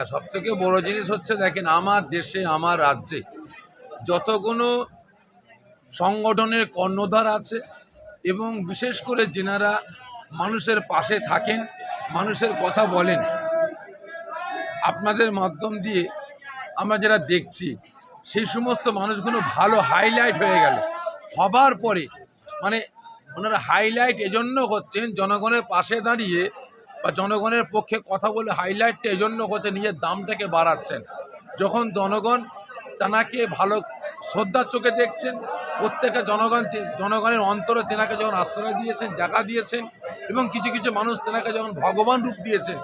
সব থেকে বড় জিনিস হচ্ছে দেখেন, আমার দেশে, আমার রাজ্যে যতগুলো সংগঠনের কর্ণধার আছে এবং বিশেষ করে যেনারা মানুষের পাশে থাকেন, মানুষের কথা বলেন, আপনাদের মাধ্যম দিয়ে আমরা যারা দেখছি, সেই সমস্ত মানুষগুলো ভালো হাইলাইট হয়ে গেল। হবার পরে মানে ওনারা হাইলাইট এজন্য হচ্ছেন জনগণের পাশে দাঁড়িয়ে বা জনগণের পক্ষে কথা বলে হাইলাইটটা এজন্য হচ্ছে নিজের দামটাকে বাড়াচ্ছেন। যখন জনগণ তেনাকে ভালো শ্রদ্ধার চোখে দেখছেন, প্রত্যেকটা জনগণ জনগণের অন্তরে তেনাকে যখন আশ্রয় দিয়েছেন জায়গা দিয়েছেন এবং কিছু কিছু মানুষ তেনাকে যখন ভগবান রূপ দিয়েছেন,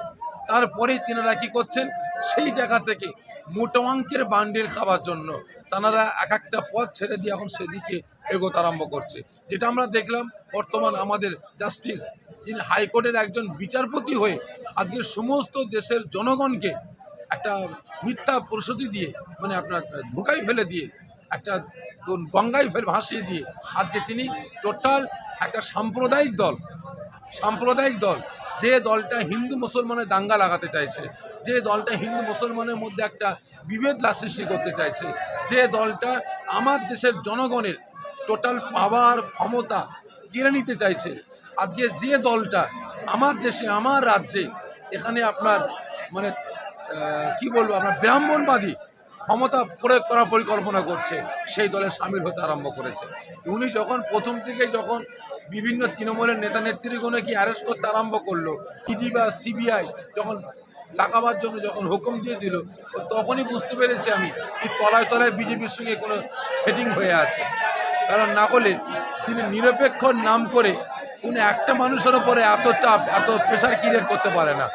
তারপরেই তেনারা কী করছেন? সেই জায়গা থেকে মোটো অঙ্কের বান্ডিল খাওয়ার জন্য তানারা এক একটা পথ ছেড়ে দিয়ে এখন সেদিকে এগোতে আরম্ভ করছে। যেটা আমরা দেখলাম বর্তমান আমাদের জাস্টিস যিনি হাইকোর্টের একজন বিচারপতি হয়ে আজকে সমস্ত দেশের জনগণকে একটা মিথ্যা প্রসূতি দিয়ে মানে আপনার ধোকাই ফেলে দিয়ে, একটা গঙ্গায় ফেলে ভাসিয়ে দিয়ে আজকে তিনি টোটাল একটা সাম্প্রদায়িক দল সাম্প্রদায়িক দল, যে দলটা হিন্দু মুসলমানের দাঙ্গা লাগাতে চাইছে, যে দলটা হিন্দু মুসলমানের মধ্যে একটা বিভেদ সৃষ্টি করতে চাইছে, যে দলটা আমার দেশের জনগণের টোটাল পাওয়ার ক্ষমতা কেড়ে নিতে চাইছে। আজকে যে দলটা আমার দেশে, আমার রাজ্যে এখানে আপনার মানে কি বলব, আপনার ব্রাহ্মণবাদী ক্ষমতা প্রয়োগ করার পরিকল্পনা করছে, সেই দলে সামিল হতে আরম্ভ করেছে। উনি যখন প্রথম থেকে যখন বিভিন্ন তৃণমূলের নেতা নেত্রীগণে কি অ্যারেস্ট করতে আরম্ভ করল ইডি বা সিবিআই যখন লাগাবার জন্য যখন হুকুম দিয়ে দিল, তখনই বুঝতে পেরেছি আমি এই তলায় তলায় বিজেপির সঙ্গে কোনো সেটিং হয়ে আছে। কারণ না হলে তিনি নিরপেক্ষ নাম করে কোনো একটা মানুষের ওপরে এত চাপ, এত প্রেশার ক্রিয়েট করতে পারে না।